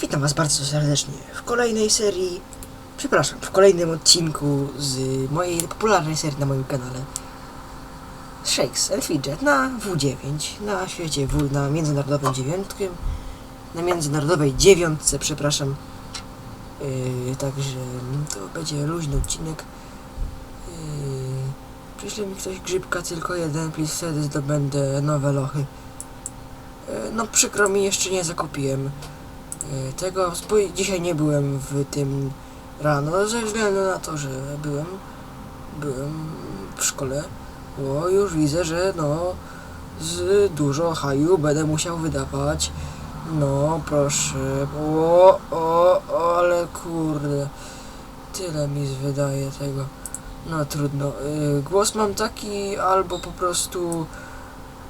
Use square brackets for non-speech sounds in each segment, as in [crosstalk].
Witam Was bardzo serdecznie w kolejnej serii, przepraszam, w kolejnym odcinku z mojej popularnej serii na moim kanale Shakes and Fidget na W9, na świecie W, na międzynarodowym dziewiątkiem, na międzynarodowej dziewiątce, przepraszam. Yy, także to będzie luźny odcinek. Yy, przyśle mi ktoś grzybka tylko jeden, please, wtedy zdobędę nowe lochy. Yy, no przykro mi, jeszcze nie zakupiłem tego, bo dzisiaj nie byłem w tym rano, ze względu na to, że byłem, byłem w szkole, bo już widzę, że no z dużo haju będę musiał wydawać. No proszę, o, o, o, ale kurde, tyle mi wydaje tego. No trudno. Yy, głos mam taki, albo po prostu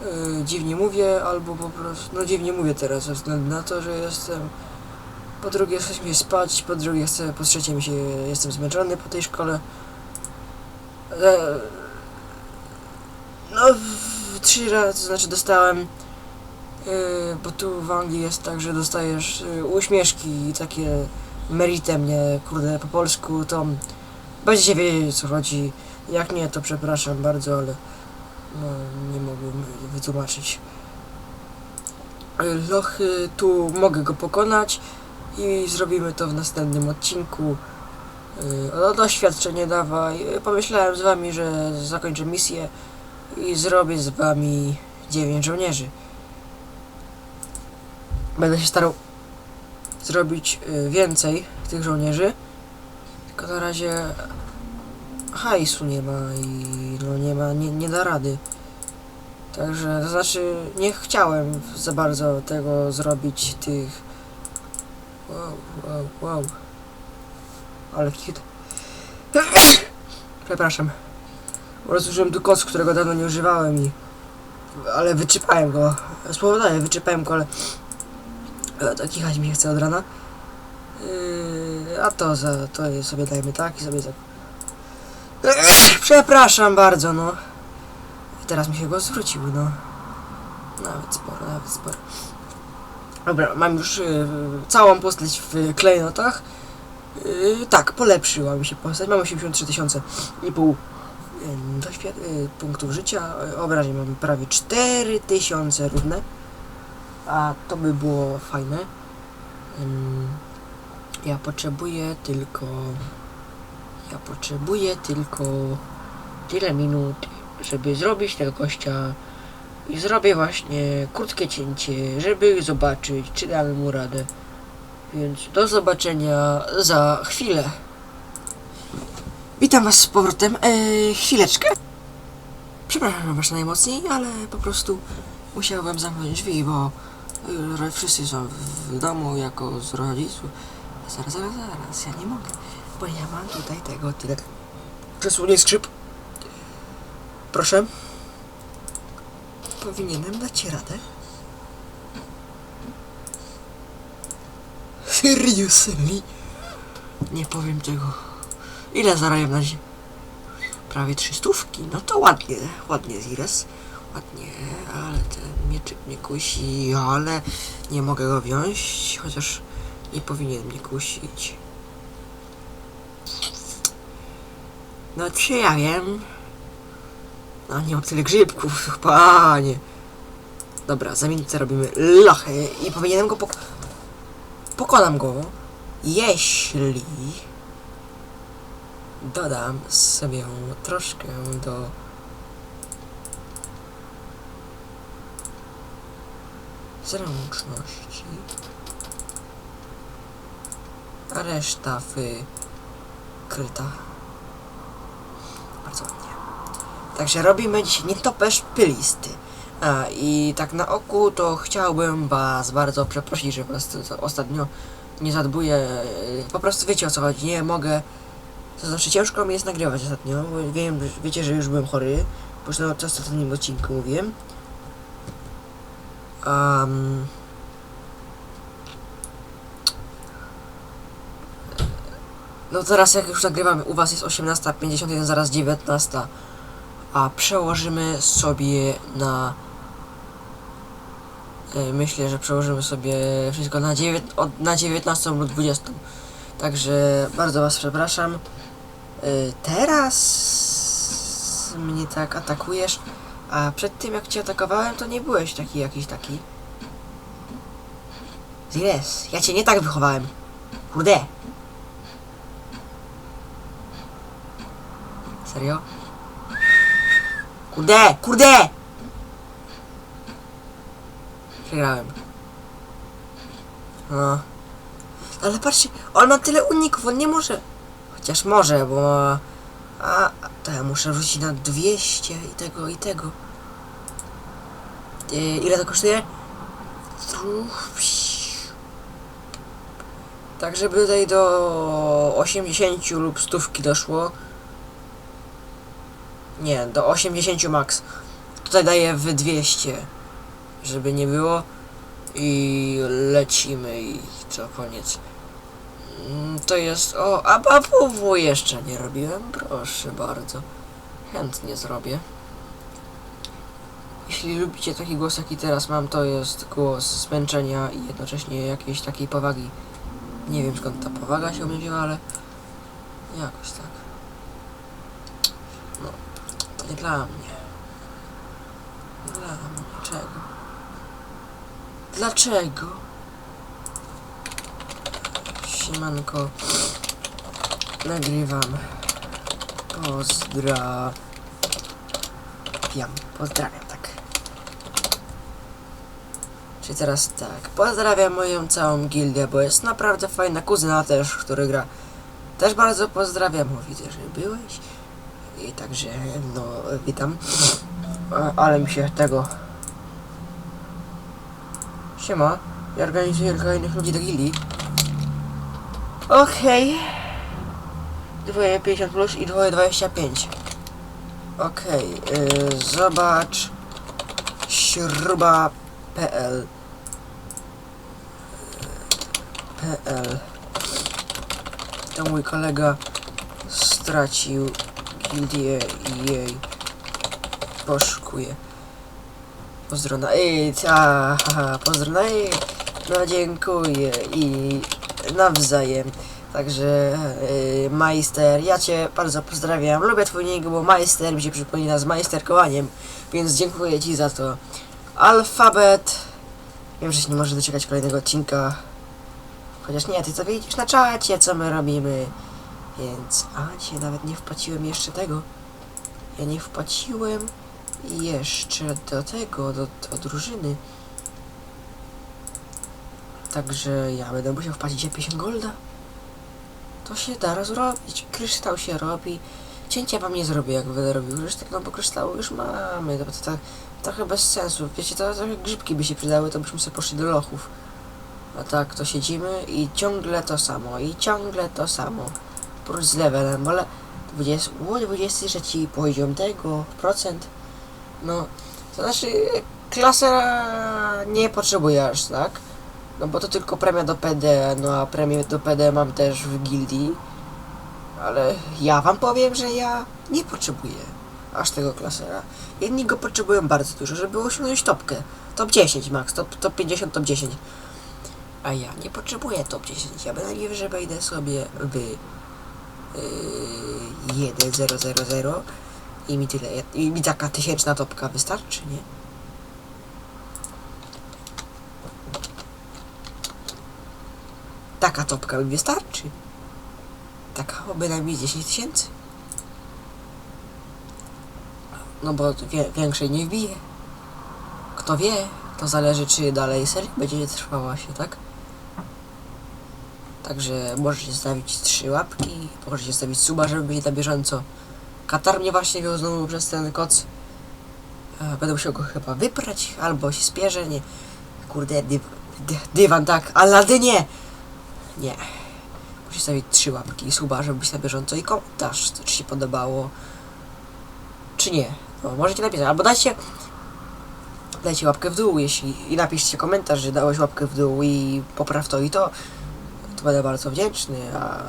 yy, dziwnie mówię, albo po prostu, no dziwnie mówię teraz, ze względu na to, że jestem, po drugie chcę mi spać, po drugie chcę, po trzecie mi się, jestem zmęczony po tej szkole. E, no, w, trzy razy, to znaczy dostałem, yy, bo tu w Anglii jest tak, że dostajesz yy, uśmieszki takie meritem, nie, kurde, po polsku, to będziecie wiedzieć co chodzi. Jak nie, to przepraszam bardzo, ale no, nie mogłem wytłumaczyć. Lochy, tu mogę go pokonać i zrobimy to w następnym odcinku. Yy, O doświadczenie dawaj. Pomyślałem z wami, że zakończę misję i zrobię z wami dziewięć żołnierzy. Będę się starał zrobić y, więcej tych żołnierzy. Tylko na razie hajsu nie ma i no nie ma, nie, nie da rady. Także, to znaczy, nie chciałem za bardzo tego zrobić, tych... Wow, wow, wow. Ale cute. [coughs] Przepraszam. Rozłożyłem tu koc, którego dawno nie używałem i... Ale wyczypałem go. Spowodaję, wyczypałem go, ale... tak kichać mi się chce od rana. Yy, a to za... to sobie dajmy tak i sobie za... Przepraszam bardzo, no. I teraz mi się go zwrócił, no. Nawet sporo, nawet sporo. Dobra, mam już yy, całą postać w klejnotach. Yy, tak, polepszyła mi się postać. Mam 83 tysiące i pół doświad- y, punktów życia. y, Obrażeń mamy prawie 4000 równe. A to by było fajne. Ym, Ja potrzebuję tylko. Ja potrzebuję tylko tyle minut, żeby zrobić tego gościa. I zrobię właśnie krótkie cięcie, żeby zobaczyć, czy damy mu radę. Więc do zobaczenia za chwilę. Witam Was z powrotem. Eee, chwileczkę. Przepraszam Was najmocniej, ale po prostu musiałem zamknąć drzwi, bo y, wszyscy są w domu jako z rodziców. Zaraz, zaraz, zaraz, ja nie mogę, bo ja mam tutaj tego tyle. Przesunie skrzyp. Proszę. Powinienem dać ci radę. Seriously? Nie powiem tego. Ile zarabiam na dzień? Prawie trzy stówki. No to ładnie, ładnie Zires. Ładnie, ale ten mieczyk mnie kusi, ale nie mogę go wziąć, chociaż nie powinien mnie kusić. No czy ja wiem? No nie mam tyle grzybków, panie. Dobra, za minutę robimy lachę i powinienem go pok... Pokonam go, jeśli dodam sobie troszkę do zręczności, a reszta wykryta. Bardzo ładnie. Także robimy dzisiaj nietoperz pylisty. A, I tak na oku to chciałbym was bardzo przeprosić, że to, to ostatnio nie zadbuję. Po prostu wiecie o co chodzi, nie mogę to znaczy ciężko mi jest nagrywać ostatnio, bo wiem, wiecie, że już byłem chory, już na ostatnim odcinku mówiłem. Um, no teraz jak już nagrywamy, u was jest 18.51, zaraz 19, a przełożymy sobie na Y, Myślę, że przełożymy sobie wszystko na, dziewię- od, na 19 lub 20. Także bardzo Was przepraszam. Y, Teraz mnie tak atakujesz, a przed tym jak Cię atakowałem, to nie byłeś taki jakiś taki. Zires, ja Cię nie tak wychowałem. Kurde. Serio? Kurde, kurde! Przegrałem. No. Ale patrzcie, on ma tyle uników, on nie może. Chociaż może, bo. A, to ja muszę wrzucić na 200 i tego, i tego. E, ile to kosztuje? Tak, żeby tutaj do 80 lub stówki doszło. Nie, do 80 max. Tutaj daję w 200, żeby nie było. I lecimy i co, koniec. Mm, To jest, o, a AWW jeszcze nie robiłem, proszę bardzo. Chętnie zrobię. Jeśli lubicie taki głos, jaki teraz mam, to jest głos zmęczenia i jednocześnie jakiejś takiej powagi. Nie wiem skąd ta powaga się u mnie ale jakoś tak. Nie dla mnie. Nie Dla mnie. Czego? Dlaczego? Siemanko. Nagrywam. Pozdrawiam. Pozdrawiam, tak. Czyli teraz tak. Pozdrawiam moją całą gildię, bo jest naprawdę fajna kuzyna też, który gra. Też bardzo pozdrawiam, widzę, że byłeś. I także, no, witam. Ale mi się tego... Siema. Ja organizuję kolejnych ludzi do gildii. Okej. Dwoje 50 plus i dwoje 25. Okej, yy, zobacz śruba.pl PL To mój kolega stracił gildię i jej poszukuje. Pozdro na ej, a, haha, pozdro na ej. No dziękuję i nawzajem. Także yy, Majster, ja Cię bardzo pozdrawiam. Lubię Twój nick, bo Majster mi się przypomina z majsterkowaniem, więc dziękuję Ci za to. Alfabet. Wiem, że się nie może doczekać kolejnego odcinka. Chociaż nie, Ty to widzisz na czacie, co my robimy. Więc, a Cię nawet nie wpłaciłem jeszcze tego. Ja nie wpłaciłem jeszcze do tego, do, do drużyny. Także ja będę musiał wpłacić 50 golda. To się da zrobić. Kryształ się robi. Cięcia wam nie zrobię, jak będę robił kryształ, no bo kryształu już mamy. To, to, to trochę bez sensu. Wiecie, to trochę grzybki by się przydały, to byśmy sobie poszli do lochów. A tak, to siedzimy i ciągle to samo, i ciągle to samo. Prócz z levelem, ale 20, o, 23 poziom tego, procent. No, to znaczy klasa nie potrzebuje aż tak. No bo to tylko premia do PD, no a premię do PD mam też w gildii. Ale ja wam powiem, że ja nie potrzebuję aż tego klasera. Jedni go potrzebują bardzo dużo, żeby osiągnąć topkę. Top 10 max, top, top 50, top 10. A ja nie potrzebuję top 10. Ja bynajmniej, że wejdę sobie w 1000 i mi tyle. I mi taka tysięczna topka wystarczy, nie? Taka topka mi wystarczy. Taka bynajmniej 10 tysięcy. No bo wie, większej nie wbije. Kto wie, to zależy czy dalej seria będzie trwała się, tak? Także możecie zostawić trzy łapki, możecie zostawić suba, żeby być na bieżąco. Katar mnie właśnie wziął znowu przez ten koc. E, Będę musiał go chyba wyprać, albo się spierze, nie. Kurde, dy, dy, dywan, tak, Aladynie! Nie. Musisz stawić trzy łapki i suba, żeby być na bieżąco i komentarz, ci się podobało. Czy nie. No, możecie napisać, albo dajcie dajcie łapkę w dół, jeśli i napiszcie komentarz, że dałeś łapkę w dół i popraw to i to będę bardzo wdzięczny, a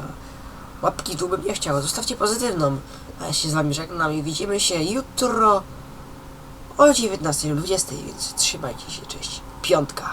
łapki dół bym nie chciał, zostawcie pozytywną. A ja się z wami żegnam i widzimy się jutro o 19 lub 20, więc trzymajcie się, cześć. piątka.